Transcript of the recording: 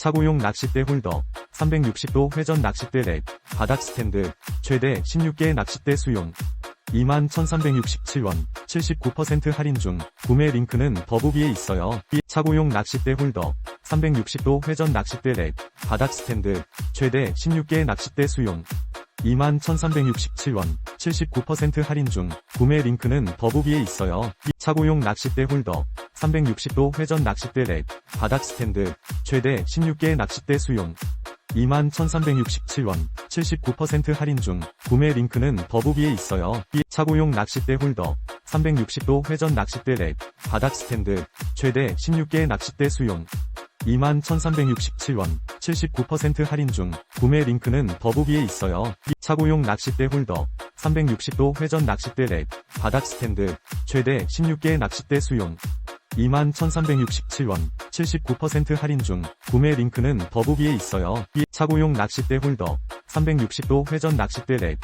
차고용 낚싯대 홀더, 360도 회전 낚싯대 렉, 바닥 스탠드, 최대 16개의 낚싯대 수용. 21,367원, 79% 할인 중, 구매 링크는 더보기에 있어요. 이 차고용 낚싯대 홀더, 360도 회전 낚싯대 렉, 바닥 스탠드, 최대 16개의 낚싯대 수용. 21,367원, 79% 할인 중, 구매 링크는 더보기에 있어요. 이 차고용 낚싯대 홀더, 360도 회전 낚싯대 렉, 바닥 스탠드, 최대 16개의 낚싯대 수용. 21,367원, 79% 할인 중, 구매 링크는 더보기에 있어요. 이 차고용 낚싯대 홀더, 360도 회전 낚싯대 렉, 바닥 스탠드, 최대 16개의 낚싯대 수용. 21,367원, 79% 할인 중, 구매 링크는 더보기에 있어요. 이 차고용 낚싯대 홀더, 360도 회전 낚싯대 렉, 바닥 스탠드, 최대 16개의 낚싯대 수용. 21,367원, 79% 할인 중, 구매 링크는 더보기에 있어요. 이 차고용 낚싯대 홀더, 360도 회전 낚싯대 렉,